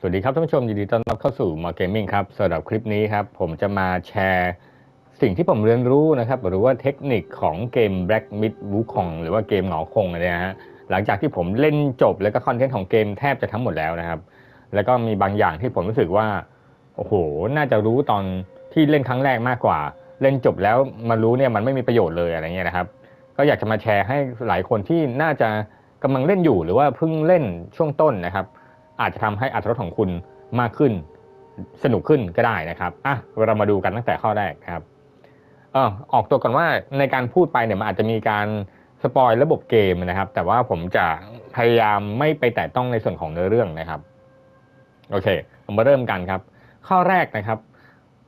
สวัสดีครับท่านผู้ชมยินดีต้อนรับเข้าสู่มาเกมมิ่งครับสำหรับคลิปนี้ครับผมจะมาแชร์สิ่งที่ผมเรียนรู้นะครับ หรือว่าเทคนิคของเกม Black Myth Wukong หรือว่าเกมเหงาคงเนี่ยฮะหลังจากที่ผมเล่นจบแล้วก็คอนเทนต์ของเกมแทบจะทั้งหมดแล้วนะครับ แล้วก็มีบางอย่างที่ผมรู้สึกว่าโอ้โหน่าจะรู้ตอนที่เล่นครั้งแรกมากกว่า เล่นจบแล้วมารู้เนี่ยมันไม่มีประโยชน์เลยอะไรเงี้ยนะครับ ก็อยากจะมาแชร์ให้หลายคนที่น่าจะกำลังเล่นอยู่หรือว่าเพิ่งเล่นช่วงต้นนะครับ อาจจะทำให้อัตรสของคุณมากขึ้น สนุกขึ้นก็ได้นะครับอะเรามาดูกันตั้งแต่ข้อแรกครับเออออกตัวก่อนว่าในการพูดไปเนี่ยมันอาจจะมีการสปอยระบบเกมนะครับ แต่ว่าผมจะพยายามไม่ไปแตะต้องในส่วนของเนื้อเรื่องนะครับโอเคเรามาเริ่มกันครับ ข้อแรกนะครับ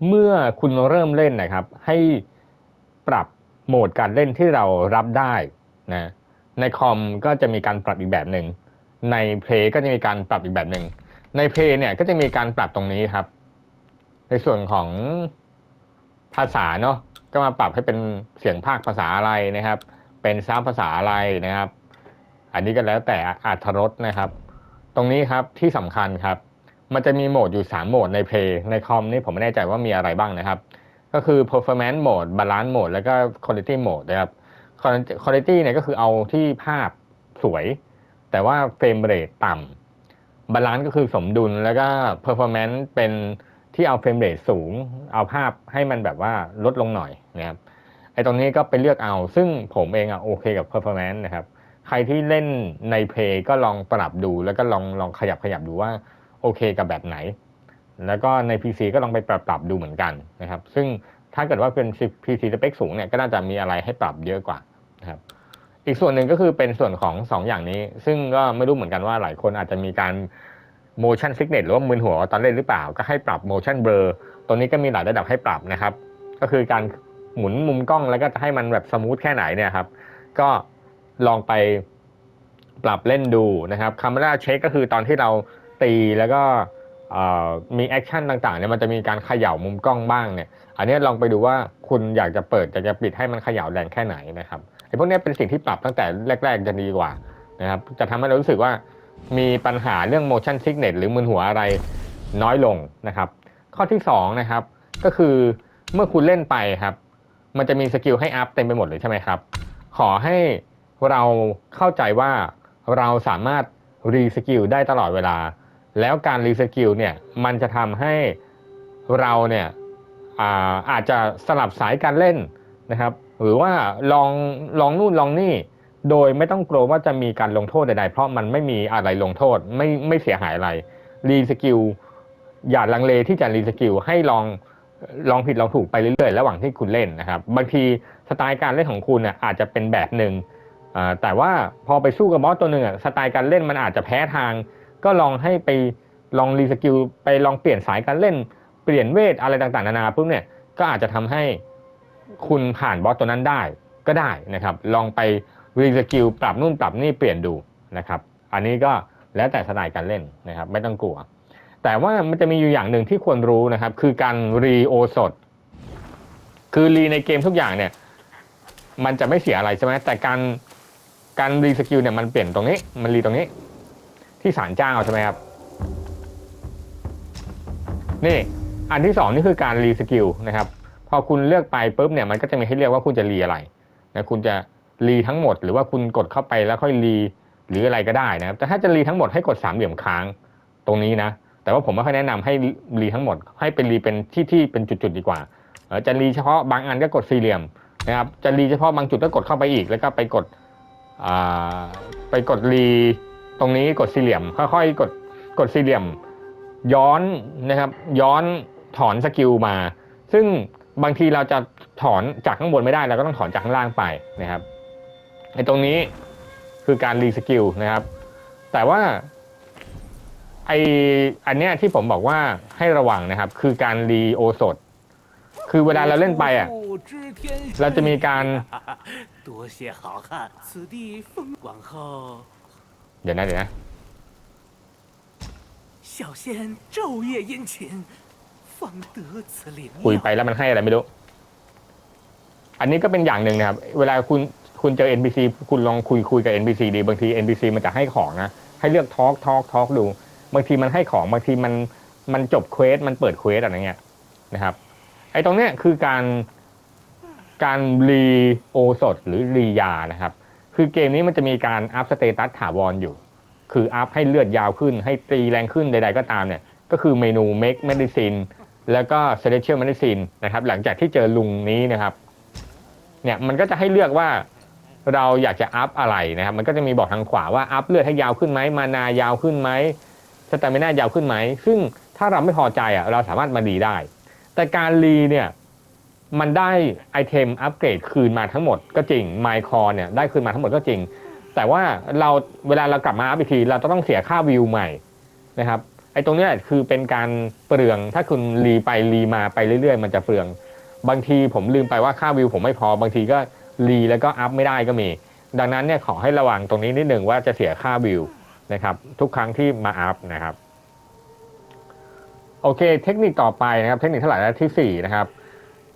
เมื่อคุณเริ่มเล่นนะครับ ให้ปรับโหมดการเล่นที่เรารับได้นะในคอมก็จะมีการปรับอีกแบบหนึ่ง ในเพลงก็จะมีการปรับอีกแบบหนึ่งในเพลงเนี่ยก็จะมีการปรับตรงนี้ครับ ในส่วนของภาษาเนาะก็มาปรับให้เป็นเสียงภาคภาษาอะไรนะครับ เป็นซาวด์ภาษาอะไรนะครับ อันนี้ก็แล้วแต่อัตรสนะครับ ตรงนี้ครับที่สำคัญครับ มันจะมีโหมดอยู่ 3 โหมดในเพลงในคอมนี่ผมไม่แน่ใจว่ามีอะไรบ้างนะครับ ก็คือ performance mode balance mode แล้วก็ quality mode นะครับ quality เนี่ยก็คือเอาที่ภาพสวย แต่ว่าเฟรมเรทต่ำบาลานซ์ก็คือสมดุลแล้วก็ performance เป็นที่เอาเฟรมเรทสูง เอาภาพให้มันแบบว่าลดลงหน่อยนะครับไอ้ตรงนี้ก็ไปเลือกเอา ซึ่งผมเองอะโอเคกับ performance นซ์นะครับ ใครที่เล่นในเพลงก็ลองปรับดูแล้วก็ลองลองขยับขยับดูว่าโอเคกับแบบไหน แล้วก็ใน PC ก็ลองไปปรับปรับดูเหมือนกันนะครับ ซึ่งถ้าเกิดว่าเป็น PC สเปคสูงเนี่ยก็น่าจะมีอะไรให้ปรับเยอะกว่านะครับ อีกส่วนหนึ่งก็คือเป็นส่วนของ2อย่างนี้ ซึ่งก็ไม่รู้เหมือนกันว่าหลายคนอาจจะมีการ motion sickness หรือว่ามึนหัวตอนเล่นหรือเปล่า ก็ให้ปรับ motion blur ตัวนี้ก็มีหลายระดับให้ปรับนะครับ ก็คือการหมุนมุมกล้องแล้วก็จะให้มันแบบสมูทแค่ไหนเนี่ยครับ ก็ลองไปปรับเล่นดูนะครับ camera check ก็คือตอนที่เราตีแล้วก็มีแอคชั่นต่างๆเนี่ยมันจะมีการเขย่ามุมกล้องบ้างเนี่ย อันนี้ลองไปดูว่าคุณอยากจะเปิดอยากจะปิดให้มันเขย่าแรงแค่ไหนนะครับ ไอ้พวกนี้เป็นสิ่งที่ปรับตั้งแต่แรก ๆ จะดีกว่านะครับจะทำให้เรารู้สึกว่ามีปัญหาเรื่อง motion sickness หรือมึนหัวอะไรน้อยลงนะครับ ข้อที่2นะครับก็คือเมื่อคุณเล่นไปครับ มันจะมีสกิลให้อัพเต็มไปหมดเลยใช่ไหมครับ ขอให้เราเข้าใจว่าเราสามารถรีสกิลได้ตลอดเวลา แล้วการรีสกิลเนี่ยมันจะทำให้เราเนี่ยอาอาจจะสลับสายการเล่นนะครับ หรือว่าลองลองนู่นลองนี่ โดยไม่ต้องกลัวว่าจะมีการลงโทษใดๆ เพราะมันไม่มีอะไรลงโทษไม่ไม่เสียหายอะไรรีสกิลอย่าลังเลที่จะรีสกิลให้ลองลองผิดลองถูกไปเรื่อยๆ ระหว่างที่คุณเล่นนะครับ บางทีสไตล์การเล่นของคุณอาจจะเป็นแบบหนึ่งแต่ว่าพอไปสู้กับบอสตัวหนึ่งสไตล์การเล่นมันอาจจะแพ้ทาง ก็ลองให้ไปลองรีสกิลไปลองเปลี่ยนสายการเล่น เปลี่ยนเวทอะไรต่างๆนานาปุ๊บเนี่ยก็อาจจะทำให้ คุณผ่านบอสตัวนั้นได้ก็ได้นะครับ ลองไปรีสกิลปรับนู่นปรับนี่เปลี่ยนดูนะครับ อันนี้ก็แล้วแต่สไตล์การเล่นนะครับ ไม่ต้องกลัว แต่ว่ามันจะมีอยู่อย่างหนึ่งที่ควรรู้นะครับ คือการรีโอสด คือรีในเกมทุกอย่างเนี่ย มันจะไม่เสียอะไรใช่ไหมแต่การการรีสกิลเนี่ยมันเปลี่ยนตรงนี้ มันรีตรงนี้ ที่ศาลเจ้าใช่ไหมครับ นี่ อันที่สองนี่คือการรีสกิลนะครับ พอคุณเลือกไปปุ๊บเนี่ยมันก็จะมีให้เลือกว่าคุณจะรีอะไรนะคุณจะรีทั้งหมด หรือว่าคุณกดเข้าไปแล้วค่อยรีหรืออะไรก็ได้นะครับแต่ถ้าจะรีทั้งหมดให้กดสามเหลี่ยมค้างตรงนี้นะแต่ว่าผมไม่ค่อยแนะนำให้รีทั้งหมด ให้เป็นรีเป็นที่ที่เป็นจุดๆดีกว่าจะรีเฉพาะบางอันก็กดสี่เหลี่ยมนะครับจะรีเฉพาะบางจุดก็กดเข้าไปอีก แล้วก็ไปกดไปกดรีตรงนี้กดสี่เหลี่ยม ค่อยๆ กดกดสี่เหลี่ยม ย้อนนะครับย้อนถอนสกิลมา ซึ่ง บางทีเราจะถอนจากข้างบนไม่ได้เราก็ต้องถอนจากข้างล่างไปนะครับไอ้ตรงนี้คือการรีสกิลนะครับ แต่ว่าไออันเนี้ยที่ผมบอกว่าให้ระวังนะครับ คือการรีโอสด คือเวลาเราเล่นไปอ่ะ เราจะมีการ 多谢好汉，此地风往后， เดี๋ยวนะเดี๋ยวนะ 小仙昼夜殷勤，方得此灵 คุยไป。แล้วมันให้อะไรไม่รู้ อันนี้ก็เป็นอย่างหนึ่งนะครับ เวลาคุณคุณเจอ NPC คุณลองคุยคุยกับ NPC ดี บางที NPC มันจะให้ของนะ ให้เลือกทอล์กทอล์กทอล์กดู บางทีมันให้ของ บางทีมันมันจบเควส มันเปิดเควสอะไรเงี้ยนะครับ ไอ้ตรงเนี้ยคือการการรีโอสดหรือรียานะครับ คือเกมนี้มันจะมีการอัพสเตตัสถาวรอยู่ คืออัพให้เลือดยาวขึ้น ให้ตีแรงขึ้นใด ๆ ก็ตามเนี่ย ก็คือเมนู make medicine แล้วก็ celestial medicine นะครับ หลังจากที่เจอลุงนี้นะครับ เนี่ยมันก็จะให้เลือกว่าเราอยากจะอัพอะไรนะครับ มันก็จะมีบอกทางขวาว่าอัพเลือดให้ยาวขึ้นไหมมานายาวขึ้นไหมสแตมินายาวขึ้นไหม ซึ่งถ้าเราไม่พอใจอะเราสามารถมารีได้ แต่การรีเนี่ยมันได้ไอเทมอัปเกรดคืนมาทั้งหมดก็จริงไมคอเนี่ยได้คืนมาทั้งหมดก็จริง แต่ว่าเราเวลาเรากลับมาอัพอีกทีเราจะต้องเสียค่าวิวใหม่นะครับ อ้ตรงเนี้ยคือเป็นการเปลือง ถ้าคุณรีไปรีมาไปเรื่อยๆ มันจะเปลือง บางทีผมลืมไปว่าค่าวิวผมไม่พอบางทีก็รีแล้วก็อัพไม่ได้ก็มี ดังนั้นเนี่ยขอให้ระวังตรงนี้นิดหนึ่งว่าจะเสียค่าวิวนะครับทุกครั้งที่มาอัพนะครับโอเค เทคนิคต่อไปนะครับเทคนิคเท่าไหร่แล้วที่สี่นะครับ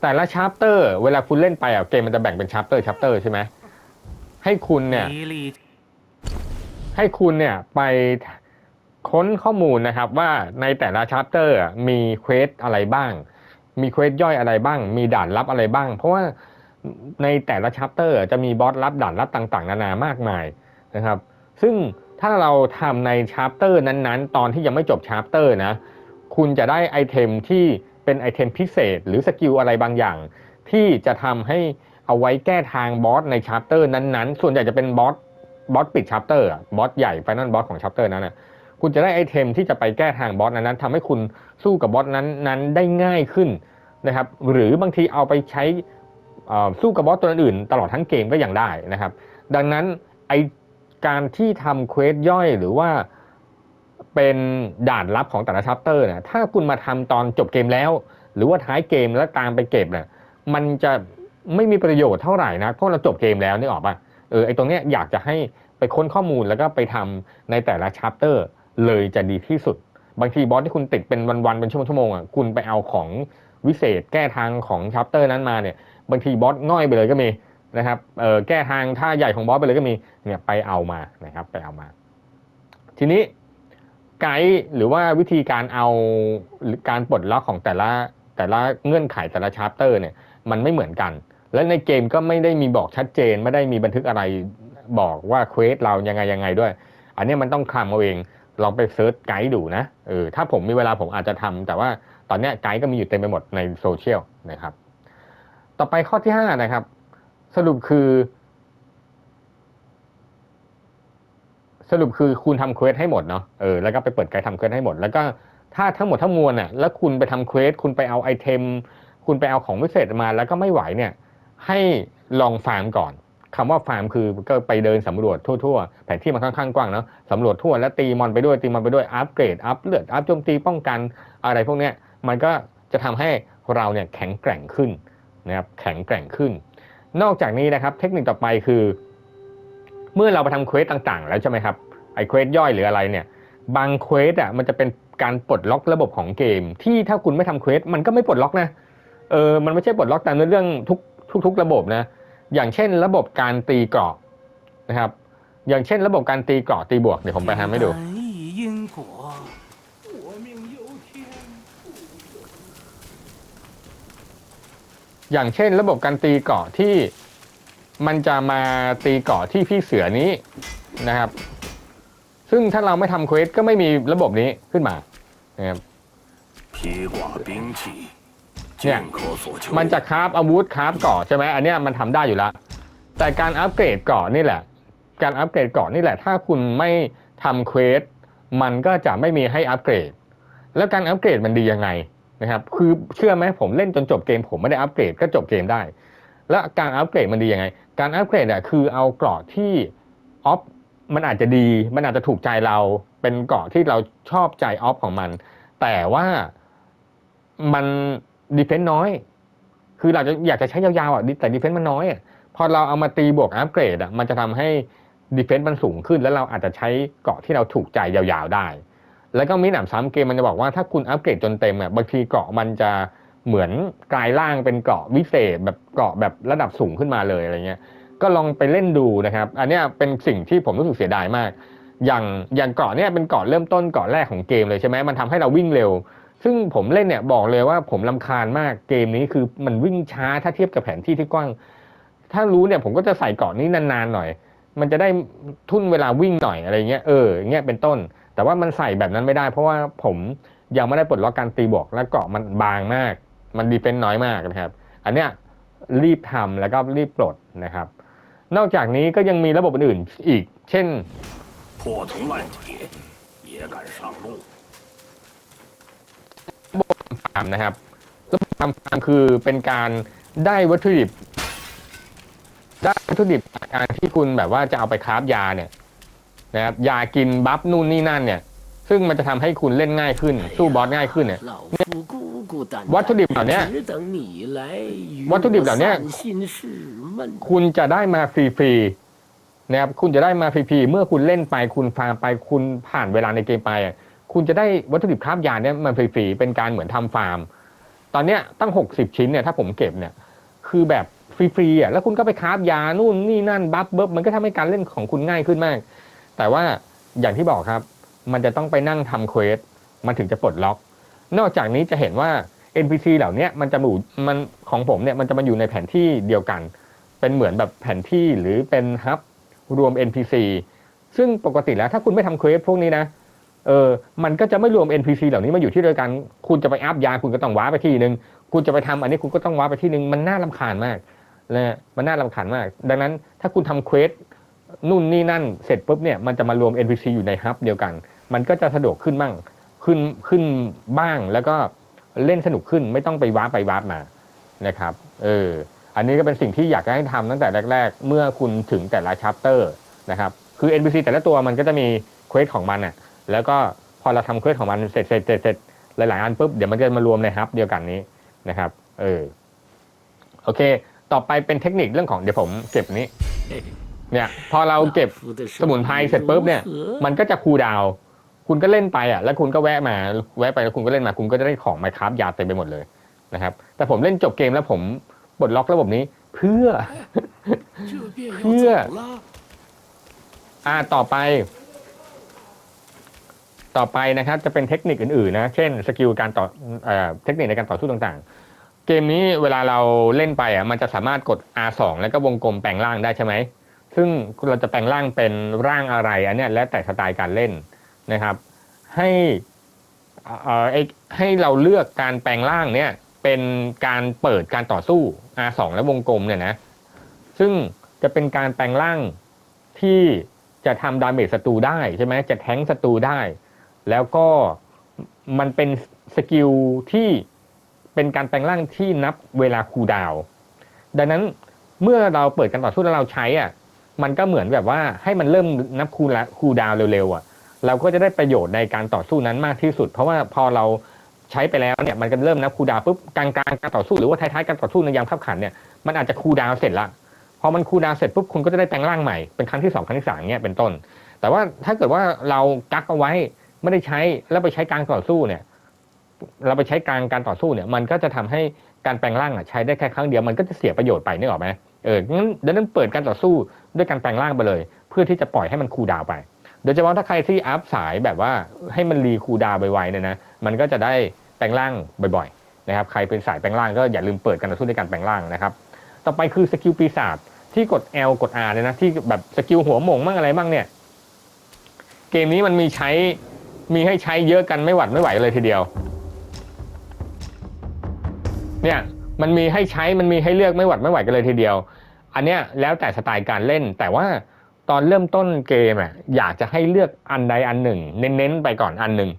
แต่ละชาร์ปเตอร์เวลาคุณเล่นไปอะเกมมันจะแบ่งเป็นชาร์ปเตอร์ชาร์ปเตอร์ใช่ไหมให้คุณเนี่ย一力ให้คุณเนี่ยไป ค้นข้อมูลนะครับว่าในแต่ละชาร์เตอร์มีเควสอะไรบ้าง มีเควสย่อยอะไรบ้าง มีด่านลับอะไรบ้าง เพราะว่าในแต่ละชาร์เตอร์จะมีบอสลับด่านลับต่างๆ นานามากมายนะครับ ซึ่งถ้าเราทำในชาร์เตอร์นั้นๆ ตอนที่ยังไม่จบชาร์เตอร์นะ คุณจะได้ไอเทมที่เป็นไอเทมพิเศษ หรือสกิลอะไรบางอย่าง ที่จะทำให้เอาไว้แก้ทางบอสในชาร์เตอร์นั้นๆ ส่วนใหญ่จะเป็นบอสบอสปิดชัปเตอร์บอสใหญ่ไฟนอลบอสของชัปเตอร์นั้นนะ คุณจะได้ไอเทมที่จะไปแก้ทางบอสนั้นๆทำให้คุณสู้กับบอสนั้นนั้นได้ง่ายขึ้นนะครับ หรือบางทีเอาไปใช้สู้กับบอสตัวอื่น ตลอดทั้งเกมก็ยังได้นะครับ ดังนั้นไอการที่ทำเควสย่อยหรือว่าเป็นด่านลับของแต่ละชัปเตอร์เนี่ยถ้าคุณมาทำตอนจบเกมแล้ว หรือว่าท้ายเกมแล้วตามไปเก็บเนี่ยมันจะไม่มีประโยชน์เท่าไหร่นะเพราะเราจบเกมแล้วนึกออกปะเออไอตรงเนี้ยอยากจะให้ไปค้นข้อมูลแล้วก็ไปทำในแต่ละชัปเตอร์ เลยจะดีที่สุด บางทีบอสที่คุณติดเป็นวันๆเป็นชั่วโมงๆอะคุณไปเอาของวิเศษแก้ทางของชัปเตอร์นั้นมาเนี่ย บางทีบอสง่อยไปเลยก็มีนะครับเออแก้ทางท่าใหญ่ของบอสไปเลยก็มีเนี่ยไปเอามานะครับไปเอามา ทีนี้ไกด์หรือว่าวิธีการเอาหรือการปลดล็อกของแต่ละแต่ละเงื่อนไขแต่ละชัปเตอร์เนี่ยมันไม่เหมือนกัน และในเกมก็ไม่ได้มีบอกชัดเจน ไม่ได้มีบันทึกอะไรบอกว่าเควสเรายังไงยังไงด้วย อันนี้มันต้องคลำเอาเอง ลองไปเซิร์ชไกด์ดูนะเออถ้าผมมีเวลาผมอาจจะทำแต่ว่าตอนนี้ไกด์ก็มีอยู่เต็มไปหมดในโซเชียลนะครับ ต่อไปข้อที่5นะครับ สรุปคือ สรุปคือคุณทำเควสให้หมดเนาะเออแล้วก็ไปเปิดไกด์ทำเควสให้หมด แล้วก็ถ้าทั้งหมดทั้งมวลน่ะแล้วคุณไปทำเควสคุณไปเอาไอเทม คุณไปเอาของพิเศษมา แล้วก็ไม่ไหวเนี่ย ให้ลองฟาร์มก่อน คำว่าฟาร์มคือก็ไปเดินสำรวจทั่วๆ แผนที่มันค่อนข้างกว้างเนาะสำรวจทั่วแล้วตีมอนไปด้วยตีมอนไปด้วยอัปเกรดอัพเลือดอัพโจมตีป้องกันอะไรพวกเนี้ยมันก็จะทำให้เราเนี่ยแข็งแกร่งขึ้นนะครับแข็งแกร่งขึ้น นอกจากนี้นะครับเทคนิคต่อไปคือ เมื่อเราไปทำเควสต่างๆ แล้วใช่ไหมครับไอเควสย่อยหรืออะไรเนี่ยบางเควสอะมันจะเป็นการปลดล็อกระบบของเกม ที่ถ้าคุณไม่ทำเควสมันก็ไม่ปลดล็อกนะเออมันไม่ใช่ปลดล็อกตามเนื้อเรื่องทุกทุกทุกระบบนะ อย่างเช่นระบบการตีเกราะนะครับ อย่างเช่น ระบบการตีเกราะตีบวกเดี๋ยวผมไปทำให้ดู อย่างเช่น ระบบการตีเกาะที่มันจะมาตีเกาะที่พี่เสือนี้นะครับ ซึ่งถ้าเราไม่ทำเควสก็ไม่มีระบบนี้ขึ้นมานะครับ เนี่ยมันจะคราฟอาวุธคราฟก่อใช่ไหมอันนี้มันทำได้อยู่แล้ว แต่การอัปเกรดก่อนนี่แหละ การอัปเกรดก่อนนี่แหละ ถ้าคุณไม่ทำเควสมันก็จะไม่มีให้อัปเกรด แล้วการอัปเกรดมันดียังไงนะครับ คือเชื่อไหมผมเล่นจนจบเกม ผมไม่ได้อัปเกรดก็จบเกมได้ แล้วการอัปเกรดมันดียังไง การอัปเกรดอะคือเอาเกราะที่ออฟมันอาจจะดี มันอาจจะถูกใจเรา เป็นเกราะที่เราชอบใจออฟของมัน แต่ว่ามัน ดีเฟนต์น้อย คือเราจะอยากจะใช้ยาวๆอะแต่ดีเฟนต์มันน้อยอะพอเราเอามาตีบวกอัปเกรดอะมันจะทำให้ดีเฟนต์มันสูงขึ้น แล้วเราอาจจะใช้เกาะที่เราถูกใจยาวๆได้ แล้วก็มีหนำซ้ำเกมมันจะบอกว่าถ้าคุณอัปเกรดจนเต็มอะบางทีเกาะมันจะเหมือนกลายร่างเป็นเกาะวิเศษ แบบเกาะแบบระดับสูงขึ้นมาเลยอะไรเงี้ย ก็ลองไปเล่นดูนะครับ อันนี้เป็นสิ่งที่ผมรู้สึกเสียดายมาก อย่างอย่างเกาะเนี่ยเป็นเกาะเริ่มต้นเกาะแรกของเกมเลยใช่ไหมมันทำให้เราวิ่งเร็ว ซึ่งผมเล่นเนี่ยบอกเลยว่าผมลำคาญมากเกมนี้คือมันวิ่งช้าถ้าเทียบกับแผนที่ที่กว้าง ถ้ารู้เนี่ยผมก็จะใส่เกาะนี้นานๆหน่อย มันจะได้ทุ่นเวลาวิ่งหน่อยอะไรเงี้ยเอออย่างเงี้ยเป็นต้น แต่ว่ามันใส่แบบนั้นไม่ได้ เพราะว่าผมยังไม่ได้ปลดล็อกการตีบวก และเกาะมันบางมาก มันดีเฟนต์น้อยมากนะครับ อันเนี้ยรีบทำแล้วก็รีบปลดนะครับ นอกจากนี้ก็ยังมีระบบอื่นๆอีก เช่น 破铜烂铁，也敢上路？ ฟาร์มนะครับระบบทำฟาร์มคือเป็นการได้วัตถุดิบ ได้วัตถุดิบจากการที่คุณแบบว่าจะเอาไปคราฟยาเนี่ยนะครับยากินบัฟนู่นนี่นั่นเนี่ย ซึ่งมันจะทำให้คุณเล่นง่ายขึ้น สู้บอสง่ายขึ้นเนี่ยวัตถุดิบเหล่านี้วัตถุดิบเหล่านี้คุณจะได้มาฟรีๆนะครับคุณจะได้มาฟรีๆเมื่อคุณเล่นไปคุณฟาร์มไปคุณผ่านเวลาในเกมไปอะ คุณจะได้วัตถุดิบคราฟยาเนี่ยมาฟรีๆเป็นการเหมือนทำฟาร์ม ตอนเนี้ยตั้ง 60 ชิ้นเนี่ยถ้าผมเก็บเนี่ยคือแบบฟรีๆอะแล้วคุณก็ไปคราฟยานู่นนี่นั่นบัฟเบิบมันก็ทำให้การเล่นของคุณง่ายขึ้นมาก แต่ว่าอย่างที่บอกครับ มันจะต้องไปนั่งทำเควสมันถึงจะปลดล็อก นอกจากนี้จะเห็นว่า NPC เหล่านี้มันจะอยู่มันของผมเนี่ยมันจะมาอยู่ในแผนที่เดียวกัน เป็นเหมือนแบบแผนที่หรือเป็นฮับรวม NPC ซึ่งปกติแล้วถ้าคุณไม่ทำเควสพวกนี้นะ เออมันก็จะไม่รวม NPC เหล่านี้มาอยู่ที่เดียวกัน คุณจะไปอัพยาคุณก็ต้องว้าไปที่หนึ่งคุณจะไปทำอันนี้คุณก็ต้องว้าไปที่หนึ่งมันน่ารำคาญมากนะมันน่ารำคาญมาก ดังนั้นถ้าคุณทำเควสนู่นนี่นั่นเสร็จปุ๊บเนี่ยมันจะมารวม NPC อยู่ในฮับเดียวกัน มันก็จะสะดวกขึ้นบ้างขึ้นขึ้นบ้างแล้วก็เล่นสนุกขึ้นไม่ต้องไปว้าไปว้ามานะครับเอออันนี้ก็เป็นสิ่งที่อยากให้ทำตั้งแต่แรก ๆ เมื่อคุณถึงแต่ละชัปเตอร์นะครับคือ NPC แต่ละตัวมันก็จะมีเควสของมันอะ แล้วก็พอเราทำเคลื่ของมันเสร็จเสร็จเสร็จเสร็จหลายๆอันปุ๊บเดี๋ยวมันจะมารวมในฮับเดียวกันนี้นะครับ เออโอเค ต่อไปเป็นเทคนิคเรื่องของเดี๋ยวผมเก็บนี้ เนี่ย พอเราเก็บสมุนไพรเสร็จปุ๊บเนี่ย มันก็จะคูดาวคุณก็เล่นไปอะแล้วคุณก็แวะมาแวะไปแล้วคุณก็เล่นมาคุณก็จะได้ของไมครับยาเต็มไปหมดเลยนะครับ แต่ผมเล่นจบเกมแล้วผมบดล็อกระบบนี้ เพื่อ เพื่อ อ่าต่อไป ต่อไปนะครับจะเป็นเทคนิคอื่นๆนะ เช่นสกิลการต่อเอเทคนิคในการต่อสู้ต่างๆ เกมนี้เวลาเราเล่นไปอะมันจะสามารถกด R2 แล้วก็วงกลมแปลงร่างได้ใช่ไหม ซึ่งเราจะแปลงร่างเป็นร่างอะไรอันเนี้ยแล้วแต่สไตล์การเล่นนะครับ ให้อ่าไอ้ให้เราเลือกการแปลงร่างเนี่ยเป็นการเปิดการต่อสู้ R2 และวงกลมเนี่ยนะ ซึ่งจะเป็นการแปลงร่างที่จะทำดาเมจศัตรูได้ใช่ไหมจะแทงศัตรูได้ แล้วก็มันเป็นสกิลที่เป็นการแปลงร่างที่นับเวลาคูดาวดังนั้นเมื่อเราเปิดการต่อสู้แล้วเราใช้อะมันก็เหมือนแบบว่าให้มันเริ่มนับคูลละคูดาวเร็วๆอะเราก็จะได้ประโยชน์ในการต่อสู้นั้นมากที่สุด เพราะว่าพอเราใช้ไปแล้วเนี่ยมันก็เริ่มนับคูดาวปุ๊บกลางๆการต่อสู้หรือว่าท้ายๆการต่อสู้ในยามขับขันเนี่ยมันอาจจะคูดาวเสร็จละพอมันคูดาวเสร็จปุ๊บคุณก็จะได้แปลงร่างใหม่เป็นครั้งที่สองครั้งที่สามเนี่ยเป็นต้น แต่ว่าถ้าเกิดว่าเรากักเอาไว้ ไม่ได้ใช้แล้วไปใช้กลางต่อสู้เนี่ย เราไปใช้กลางการต่อสู้เนี่ย มันก็จะทำให้การแปลงร่างอะใช้ได้แค่ครั้งเดียวมันก็จะเสียประโยชน์ไปนึกออกไหมเอองั้นดังนั้นเปิดการต่อสู้ด้วยการแปลงร่างไปเลย เพื่อที่จะปล่อยให้มันคูดาวไป โดยเฉพาะถ้าใครที่อัพสายแบบว่าให้มันรีคูดาวไวๆเนี่ยนะมันก็จะได้แปลงร่างบ่อยๆนะครับใครเป็นสายแปลงร่างก็อย่าลืมเปิดการต่อสู้ด้วยการแปลงร่างนะครับต่อไปคือสกิลปีศาจที่กด L กด R เนี่ยนะที่แบบสกิลหัวหม่งมั่งอะไรบ้างเนี่ยเกมนี้มันมีใช้ มีให้ใช้เยอะกันไม่หวัดไม่ไหวเลยทีเดียว เนี่ยมันมีให้ใช้มันมีให้เลือกไม่หวัดไม่ไหวกันเลยทีเดียว อันเนี้ยแล้วแต่สไตล์การเล่น แต่ว่าตอนเริ่มต้นเกมอะอยากจะให้เลือกอันใดอันหนึ่ง เน้นๆไปก่อนอันหนึ่ง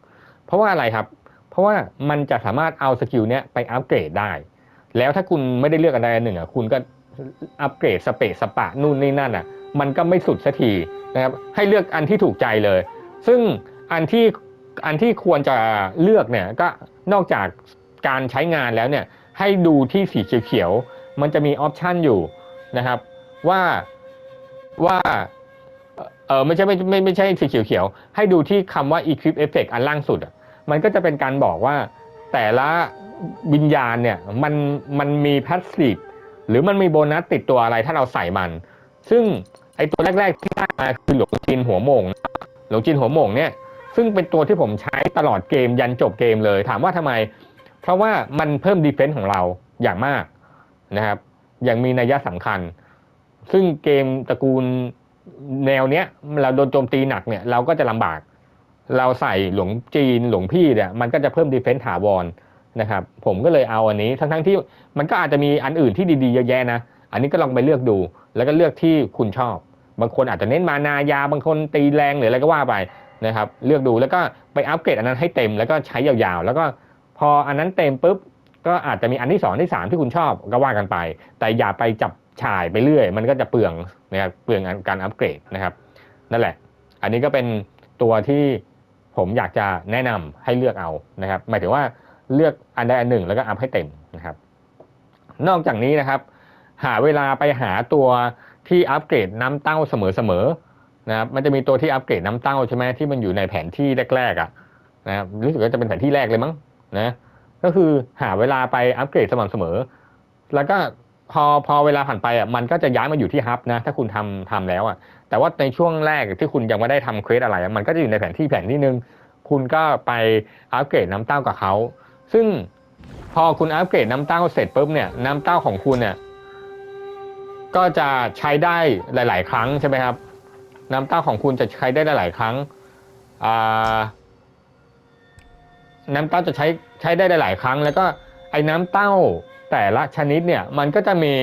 เพราะว่าอะไรครับ เพราะว่ามันจะสามารถเอาสกิลเนี้ยไปอัปเกรดได้ แล้วถ้าคุณไม่ได้เลือกอันใดอันหนึ่งอะคุณก็อัปเกรดสเปซสปะนู่นนี่นั่นอะมันก็ไม่สุดสักทีนะครับให้เลือกอันที่ถูกใจเลย ซึ่ง อันที่อันที่ควรจะเลือกเนี่ยก็นอกจากการใช้งานแล้วเนี่ยให้ดูที่สีเขียวๆมันจะมีออปชันอยู่นะครับว่าว่าเออไม่ใช่ไม่ไม่ไม่ใช่สีเขียวๆให้ดูที่คำว่า equip effect อันล่างสุดอะมันก็จะเป็นการบอกว่าแต่ละวิญญาณเนี่ยมันมันมี passive หรือมันมีโบนัสติดตัวอะไรถ้าเราใส่มัน ซึ่งไอตัวแรก ๆที่ได้มาคือหลวงจีนหัวโมงหลวงจินหัวหม่งเนี่ย ซึ่งเป็นตัวที่ผมใช้ตลอดเกมยันจบเกมเลย ถามว่าทำไม เพราะว่ามันเพิ่มดีเฟนส์ของเราอย่างมากนะครับ อย่างมีนัยสำคัญ ซึ่งเกมตระกูลแนวเนี้ยเราโดนโจมตีหนักเนี่ยเราก็จะลำบาก เราใส่หลวงจีนหลวงพี่เนี่ยมันก็จะเพิ่มดีเฟนส์ถาวรนะครับ ผมก็เลยเอาอันนี้ทั้งๆที่มันก็อาจจะมีอันอื่นที่ดีๆเยอะแยะนะ อันนี้ก็ลองไปเลือกดู แล้วก็เลือกที่คุณชอบ บางคนอาจจะเน้นมานายาบางคนตีแรงหรืออะไรก็ว่าไป นะครับเลือกดูแล้วก็ไปอัปเกรดอันนั้นให้เต็มแล้วก็ใช้ยาวๆ แล้วก็พออันนั้นเต็มปุ๊บก็อาจจะมีอันที่สองที่สามที่คุณชอบก็ว่ากันไป แต่อย่าไปจับฉ่ายไปเรื่อย มันก็จะเปลืองนะครับเปลืองการอัปเกรดนะครับนั่นแหละ อันนี้ก็เป็นตัวที่ผมอยากจะแนะนำให้เลือกเอานะครับหมายถึงว่าเลือกอันใดอันหนึ่งแล้วก็อัพให้เต็มนะครับ นอกจากนี้นะครับ หาเวลาไปหาตัวที่อัปเกรดน้ำเต้าเสมอๆ นะครับมันจะมีตัวที่อัปเกรดน้ำเต้าใช่ไหมที่มันอยู่ในแผนที่แรกๆอะนะครับรู้สึกว่าจะเป็นแผนที่แรกเลยมั้งนะก็คือหาเวลาไปอัปเกรดสม่ำเสมอ แล้วก็พอพอเวลาผ่านไปอะมันก็จะย้ายมาอยู่ที่ฮับนะถ้าคุณทำทำแล้วอะแต่ว่าในช่วงแรกที่คุณยังไม่ได้ทำเควสอะไร มันก็จะอยู่ในแผนที่แผนที่หนึ่งคุณก็ไปอัปเกรดน้ำเต้ากับเขาซึ่งพอคุณอัปเกรดน้ำเต้าเสร็จปุ๊บเนี่ยน้ำเต้าของคุณเนี่ยก็จะใช้ได้หลาย ๆ ครั้งใช่ไหมครับ น้ำเต้าของคุณจะใช้ได้หลาย ๆ ครั้งน้ำเต้าจะใช้ใช้ได้หลาย ๆ ครั้ง แล้วก็ไอ้น้ำเต้าแต่ละชนิดเนี่ยมันก็จะมี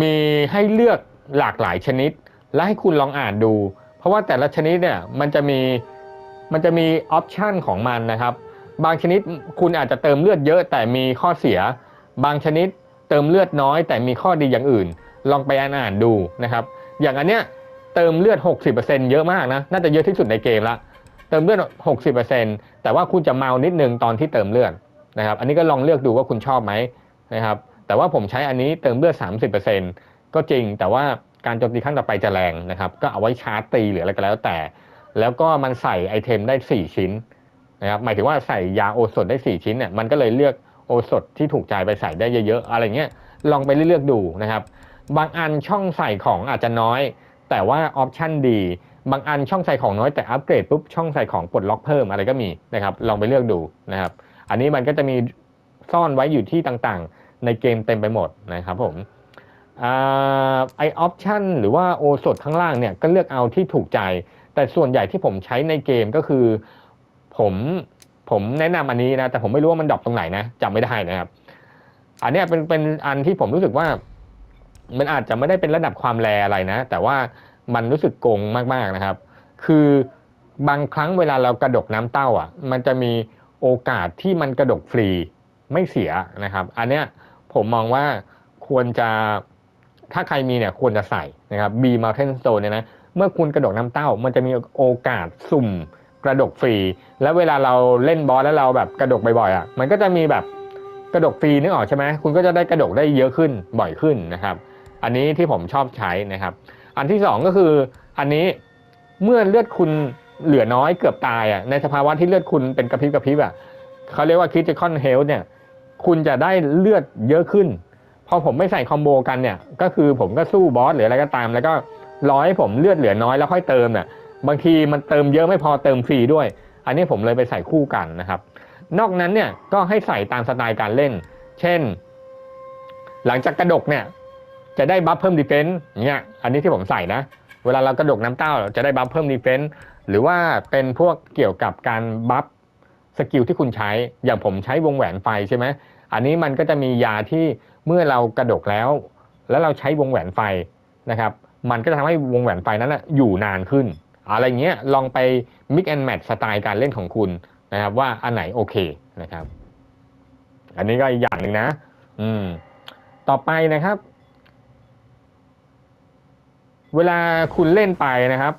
มีให้เลือกหลากหลายชนิด และให้คุณลองอ่านดู เพราะว่าแต่ละชนิดเนี่ยมันจะมีมันจะมีออปชันของมันนะครับ บางชนิดคุณอาจจะเติมเลือดเยอะแต่มีข้อเสีย บางชนิดเติมเลือดน้อย แต่มีข้อดีอย่างอื่น ลองไปอ่านอ่านดูนะครับ อย่างอันเนี้ย เติมเลือด 60%เยอะมากนะ น่าจะเยอะที่สุดในเกมละเติมเลือด 60%แต่ว่าคุณจะเมานิดนึงตอนที่เติมเลือดนะครับ อันนี้ก็ลองเลือกดูว่าคุณชอบไหมนะครับ แต่ว่าผมใช้อันนี้เติมเลือด 30%ก็จริง แต่ว่าการโจมตีขั้นต่อไปจะแรงนะครับ ก็เอาไว้ชาร์จตีหรืออะไรก็แล้วแต่ แล้วก็มันใส่ไอเทมได้ 4 ชิ้นนะครับ หมายถึงว่าใส่ยาโอสถได้ 4 ชิ้นเนี่ย มันก็เลยเลือกโอสถที่ถูกใจไปใส่ได้เยอะๆ อะไรเงี้ย ลองไปเลือกดูนะครับ บางอันช่องใส่ของอาจจะน้อย แต่ว่าออปชันดี บางอันช่องใส่ของน้อยแต่อัปเกรดปุ๊บช่องใส่ของปลดล็อกเพิ่มอะไรก็มีนะครับลองไปเลือกดูนะครับ อันนี้มันก็จะมีซ่อนไว้อยู่ที่ต่างๆ ในเกมเต็มไปหมดนะครับผมอไอออปชันหรือว่าโอสดข้างล่างเนี่ยก็เลือกเอาที่ถูกใจ แต่ส่วนใหญ่ที่ผมใช้ในเกมก็คือผมผมแนะนำอันนี้นะแต่ผมไม่รู้ว่ามันดรอปตรงไหนนะจำไม่ได้นะครับ อันนี้เป็นเป็นอันที่ผมรู้สึกว่า มันอาจจะไม่ได้เป็นระดับความแรอะไรนะ แต่ว่ามันรู้สึกโกงมากๆนะครับ คือบางครั้งเวลาเรากระดกน้ำเต้าอะ มันจะมีโอกาสที่มันกระดกฟรีไม่เสียนะครับ อันเนี้ยผมมองว่าควรจะถ้าใครมีเนี่ยควรจะใส่นะครับ B Mountain Stone เนี่ยนะเมื่อคุณกระดกน้ำเต้า มันจะมีโอกาสสุ่มกระดกฟรี แล้วเวลาเราเล่นบอสแล้วเราแบบกระดกบ่อยๆอะมันก็จะมีแบบกระดกฟรีนึกออกใช่ไหมคุณก็จะได้กระดกได้เยอะขึ้นบ่อยขึ้นนะครับ อันนี้ที่ผมชอบใช้นะครับ อันที่สองก็คืออันนี้เมื่อเลือดคุณเหลือน้อยเกือบตายอะในสภาวะที่เลือดคุณเป็นกระพริบกระพริบอะเขาเรียกว่า critical health เนี่ยคุณจะได้เลือดเยอะขึ้น พอผมไม่ใส่คอมโบกันเนี่ย ก็คือผมก็สู้บอสหรืออะไรก็ตาม แล้วก็รอให้ผมเลือดเหลือน้อยแล้วค่อยเติมเนี่ยบางทีมันเติมเยอะไม่พอเติมฟรีด้วย อันนี้ผมเลยไปใส่คู่กันนะครับ นอกนั้นเนี่ยก็ให้ใส่ตามสไตล์การเล่น เช่น หลังจากกระดกเนี่ย จะได้บัฟเพิ่มดีเฟนต์เนี่ยอันนี้ที่ผมใส่นะ เวลาเรากระดกน้ำเต้าจะได้บัฟเพิ่มดีเฟนต์หรือว่าเป็นพวกเกี่ยวกับการบัฟสกิลที่คุณใช้ อย่างผมใช้วงแหวนไฟใช่ไหมอันนี้มันก็จะมียาที่เมื่อเรากระดกแล้ว แล้วเราใช้วงแหวนไฟนะครับ มันก็จะทำให้วงแหวนไฟนั้นนะอยู่นานขึ้น อะไรเงี้ยลองไป mix and match สไตล์การเล่นของคุณนะครับ ว่าอันไหนโอเคนะครับ อันนี้ก็อีกอย่างหนึ่งนะ อืม ต่อไปนะครับ เวลาคุณเล่นไปนะครับ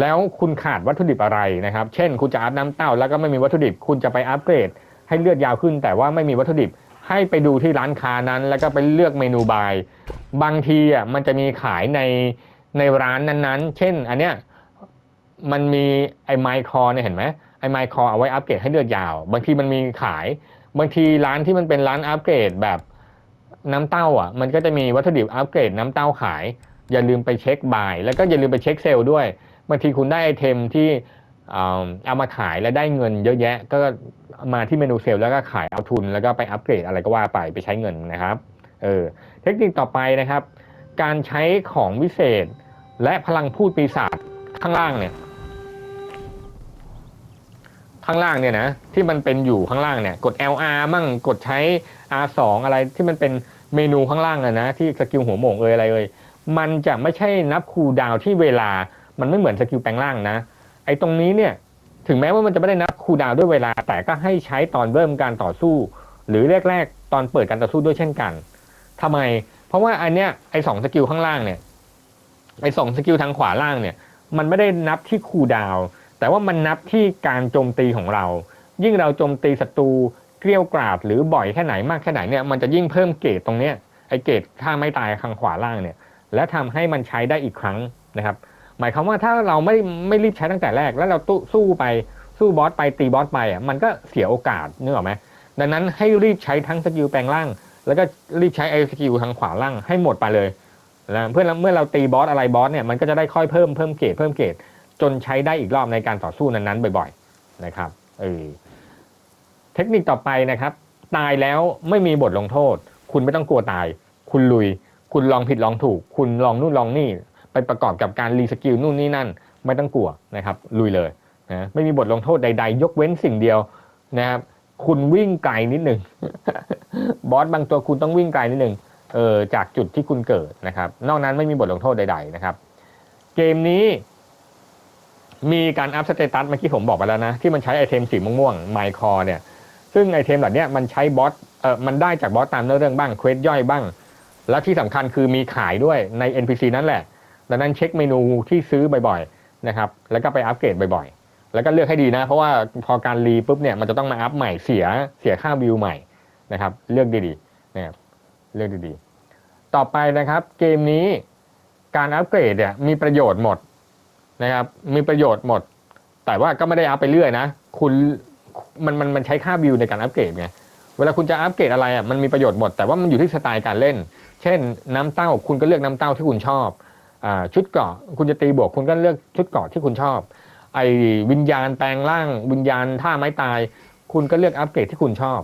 แล้วคุณขาดวัตถุดิบอะไรนะครับ เช่น คุณจะอัพน้ำเต้าแล้วก็ไม่มีวัตถุดิบ คุณจะไปอัปเกรด ให้เลือดยาวขึ้น แต่ว่าไม่มีวัตถุดิบ ให้ไปดูที่ร้านค้านั้น แล้วก็ไปเลือกเมนูบาย บางทีอะมันจะมีขายในในร้านนั้นๆ เช่น อันเนี้ยมันมีไอ้ไมคอเนี่ยเห็นไหมไอ้ไมคอเอาไว้อัปเกรดให้เลือดยาว บางทีมันมีขาย บางทีร้านที่มันเป็นร้านอัปเกรดแบบ น้ำเต้าอะมันก็จะมีวัตถุดิบอัปเกรดน้ำเต้าขาย อย่าลืมไปเช็คบาย แล้วก็อย่าลืมไปเช็คเซลล์ด้วยบางทีคุณได้ไอเทมที่เอามาขายแล้วได้เงินเยอะแยะ ก็มาที่เมนูเซลล์แล้วก็ขายเอาทุน แล้วก็ไปอัปเกรดอะไรก็ว่าไปไปใช้เงินนะครับเออเทคนิคต่อไปนะครับ การใช้ของวิเศษและพลังพูดปีศาจข้างล่างเนี่ย ข้างล่างเนี่ยนะที่มันเป็นอยู่ข้างล่างเนี่ยกด LR มั่งกดใช้ R2 อะไรที่มันเป็นเมนูข้างล่างอะนะที่สกิลหัวโหม่งเอยอะไรเอยมันจะไม่ใช่นับคูลดาวที่เวลา มันไม่เหมือนสกิลแปลงล่างนะ ไอ้ตรงนี้เนี่ยถึงแม้ว่ามันจะไม่ได้นับคูลดาวด้วยเวลา แต่ก็ให้ใช้ตอนเริ่มการต่อสู้ หรือแรกๆตอนเปิดการต่อสู้ด้วยเช่นกันทำไม เพราะว่าอันเนี้ยไอ้สองสกิลข้างล่างเนี่ยไอ้สองสกิลทางขวาล่างเนี่ย มันไม่ได้นับที่คูลดาว แต่ว่ามันนับที่การโจมตีของเรา ยิ่งเราโจมตีศัตรูเกลียวกราดหรือบ่อยแค่ไหนมากแค่ไหนเนี่ยมันจะยิ่งเพิ่มเกรดตรงเนี้ยไอเกรดถ้าไม่ตายข้างขวาล่างเนี่ยและทำให้มันใช้ได้อีกครั้งนะครับ หมายความว่าถ้าเราไม่ไม่รีบใช้ตั้งแต่แรก แล้วเราตู้สู้ไปสู้บอสไปตีบอสไปอะมันก็เสียโอกาสนึกออกไหมดังนั้นให้รีบใช้ทั้งสกิลแปลงร่าง แล้วก็รีบใช้ไอ้สกิลทางขวาล่างให้หมดไปเลยนะเพื่อเมื่อเราตีบอสอะไรบอสเนี่ยมันก็จะได้ค่อยเพิ่มเพิ่มเกรดเพิ่มเกรด จนใช้ได้อีกรอบในการต่อสู้นั้นๆ บ่อยๆนะครับเออเทคนิคต่อไปนะครับ ตายแล้วไม่มีบทลงโทษ คุณไม่ต้องกลัวตาย คุณลุย คุณลองผิดลองถูก คุณลองนู่นลองนี่ ไปประกอบกับการรีสกิลนู่นนี่นั่น ไม่ต้องกลัวนะครับ ลุยเลยนะไม่มีบทลงโทษใด ๆ ยกเว้นสิ่งเดียวนะครับ คุณวิ่งไกลนิดหนึ่งบอสบางตัวคุณต้องวิ่งไกลนิดหนึ่งเออจากจุดที่คุณเกิดนะครับ นอกนั้นไม่มีบทลงโทษใด ๆนะครับ เกมนี้ มีการอัพสเตตัสเมื่อกี้ผมบอกไปแล้วนะ ที่มันใช้ไอเทมสีม่วงๆไมคอเนี่ย ซึ่งไอเทมเหล่านี้มันใช้บอสเออมันได้จากบอสตามเนื้อเรื่องบ้างเควสย่อยบ้าง และที่สำคัญคือมีขายด้วยใน NPC นั่นแหละ ดังนั้นเช็คเมนูที่ซื้อบ่อยๆนะครับแล้วก็ไปอัปเกรดบ่อยๆ แล้วก็เลือกให้ดีนะ เพราะว่าพอการรีปุ๊บเนี่ยมันจะต้องมาอัพใหม่เสียเสียค่าวิวใหม่นะครับเลือกดีๆนะครับเลือกดีๆ ต่อไปนะครับเกมนี้การอัปเกรดเนี่ยมีประโยชน์หมด นะครับ มีประโยชน์หมด แต่ว่าก็ไม่ได้อัพไปเรื่อยนะ คุณมันมันมันใช้ค่าวิวในการอัปเกรดไงเวลาคุณจะอัปเกรดอะไรอะมันมีประโยชน์หมด แต่ว่ามันอยู่ที่สไตล์การเล่น เช่น น้ำเต้าคุณก็เลือกน้ำเต้าที่คุณชอบอชุดเกราะคุณจะตีบวกคุณก็เลือกชุดเกราะที่คุณชอบ ไอ้วิญญาณแปลงร่าง วิญญาณท่าไม้ตาย คุณก็เลือกอัปเกรดที่คุณชอบ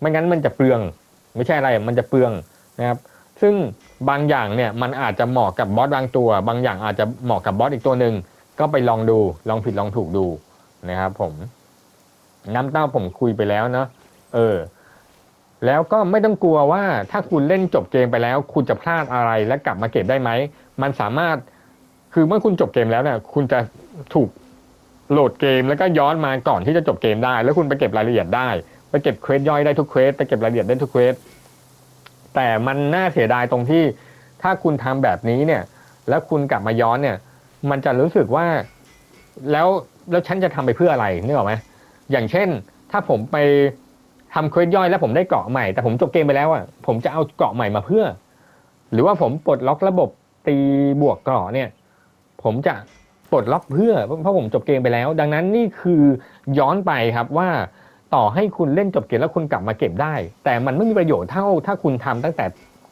ไม่งั้นมันจะเปลือง ไม่ใช่อะไรมันจะเปลืองนะครับ ซึ่ง บางอย่างเนี่ยมันอาจจะเหมาะกับบอสบางตัว บางอย่างอาจจะเหมาะกับบอสอีกตัวหนึ่งก็ไปลองดูลองผิดลองถูกดูนะครับผมน้ำเต้าผมคุยไปแล้วเนาะเออ แล้วก็ไม่ต้องกลัวว่าถ้าคุณเล่นจบเกมไปแล้ว คุณจะพลาดอะไรและกลับมาเก็บได้ไหมมันสามารถคือเมื่อคุณจบเกมแล้วเนี่ยคุณจะถูกโหลดเกมแล้วก็ย้อนมาก่อนที่จะจบเกมได้ แล้วคุณไปเก็บรายละเอียดได้ ไปเก็บเควสย่อยได้ทุกเควสไปเก็บรายละเอียดได้ทุกเควส แต่มันน่าเสียดายตรงที่ถ้าคุณทำแบบนี้เนี่ย แล้วคุณกลับมาย้อนเนี่ย มันจะรู้สึกว่า แล้วแล้วฉันจะทำไปเพื่ออะไรนึกออกไหมอย่างเช่น ถ้าผมไปทำเควสย่อยแล้วผมได้เกาะใหม่แต่ผมจบเกมไปแล้วอะผมจะเอาเกาะใหม่มาเพื่อ หรือว่าผมปลดล็อกระบบตีบวกเกาะเนี่ย ผมจะปลดล็อกเพื่อเพราะผมจบเกมไปแล้ว ดังนั้นนี่คือย้อนไปครับว่า ต่อให้คุณเล่นจบเกมแล้วคุณกลับมาเก็บได้ แต่มันไม่มีประโยชน์เท่าถ้าคุณทำตั้งแต่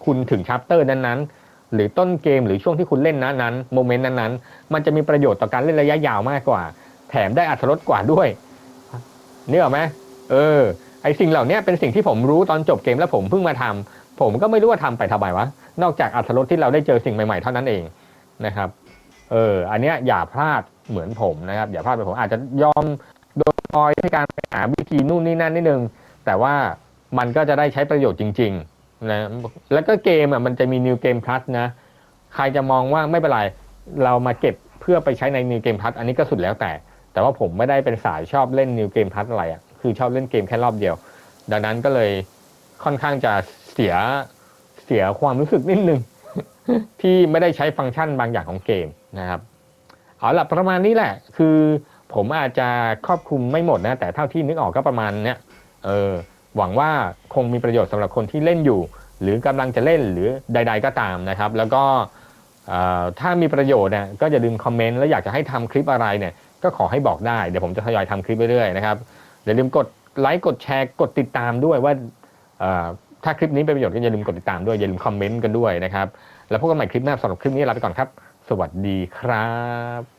คุณถึงชัปเตอร์นั้นๆ หรือต้นเกมหรือช่วงที่คุณเล่นนั้นๆโมเมนต์นั้นๆ มันจะมีประโยชน์ต่อการเล่นระยะยาวมากกว่า แถมได้อัตรสกว่าด้วยนี่หรอไหมเออไอสิ่งเหล่านี้เป็นสิ่งที่ผมรู้ตอนจบเกมแล้วผมเพิ่งมาทำผมก็ไม่รู้ว่าทำไปทำไมวะนอกจากอัตรสที่เราได้เจอสิ่งใหม่ๆเท่านั้นเองนะครับ เอออันเนี้ยอย่าพลาดเหมือนผมนะครับ อย่าพลาดเหมือนผมอาจจะยอม โดนคอยในการไปหาวิธีนู่นนี่นั่นนิดนึง แต่ว่ามันก็จะได้ใช้ประโยชน์จริงๆนะแล้วก็เกมอะมันจะมี New Game Plus นะ ใครจะมองว่าไม่เป็นไร เรามาเก็บเพื่อไปใช้ใน New Game Plus อันนี้ก็สุดแล้วแต่ แต่ว่าผมไม่ได้เป็นสายชอบเล่น New Game Plus อะไรอะคือชอบเล่นเกมแค่รอบเดียว ดังนั้นก็เลยค่อนข้างจะเสียเสียความรู้สึกนิดนึง ที่ไม่ได้ใช้ฟังก์ชันบางอย่างของเกมนะครับ เอาล่ะประมาณนี้แหละ คือ ผมอาจจะครอบคลุมไม่หมดนะ แต่เท่าที่นึกออกก็ประมาณเนี้ยเออหวังว่าคงมีประโยชน์สำหรับคนที่เล่นอยู่ หรือกำลังจะเล่นหรือใด ๆก็ตามนะครับ แล้วก็ถ้ามีประโยชน์เนี่ยก็อย่าลืมคอมเมนต์แล้วอยากจะให้ทำคลิปอะไรเนี่ยก็ขอให้บอกได้เดี๋ยวผมจะทยอยทำคลิปเรื่อยๆนะครับอย่าลืมกดไลค์กดแชร์กดติดตามด้วยว่าถ้าคลิปนี้เป็นประโยชน์ก็อย่าลืมกดติดตามด้วยอย่าลืมคอมเมนต์กันด้วยนะครับ แล้วพบกันใหม่คลิปหน้าสำหรับคลิปนี้ลาไปก่อนครับ สวัสดีครับ